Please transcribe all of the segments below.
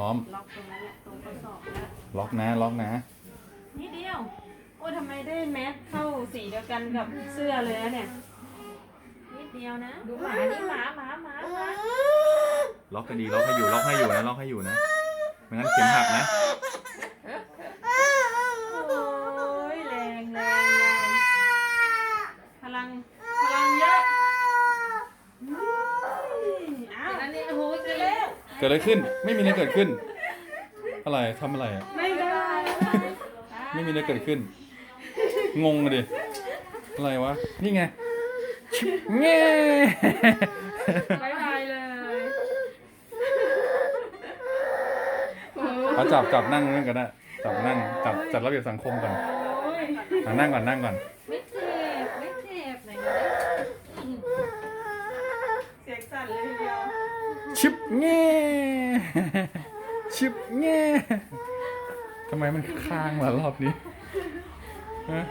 พร้อม ล็อกตรงนั้นแหละตรงข้อศอกแล้วล็อกนะ ล็อกนะ นิดเดียว โอ้ยทำไมได้แมสเข้าสีเดียวกันกับเสื้อเลยนะเนี่ย นิดเดียวนะ ดูหมานี่หมาหมาหมาหมาล็อกกันดี ล็อกให้อยู่ ล็อกให้อยู่นะ ล็อกให้อยู่นะ ไม่งั้นเข็มหักนะ โอ้ยแรงแรงแรงพลังพลังเยอะอุ้ยอ้าวอันนี้โอ้โหเจะแล้ว เกิดอะไรขึ้น ไม่มีอะไรเกิดขึ้น อะไรทำอะไรอะไม่ได้ ไม่มีอะไรเกิดขึ้น งงเลยอะไรวะ นี่ไงเงี้บายบายเลยโอ้เอาจับจับนั่งนั่งกันนะจับนั่งจับจัดระเบียบสังคมก่อนยอะนั่งก่อนนั่งก่อน ไม่เจ็บ ไม่เจ็บไหนดูดิ เสียงสั่นเลยทีเดียว ชิบเงี้ชิบเงี้ทำไมมันค้างล่ะรอบนี้ฮะ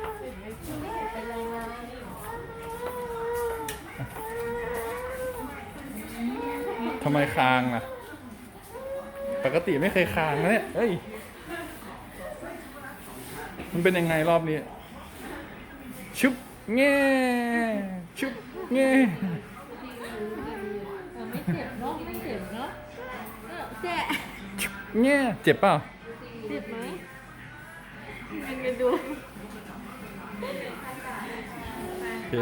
ทำไมค้างอะ ปกติไม่เคยค้างนะเนี่ยเฮ้ย มันเป็นยังไงรอบนี้ ชุบเงี้ชุบเงี้ เนี่ยเจ็บเปล่าเจ็บไหมมันไปดูโอเค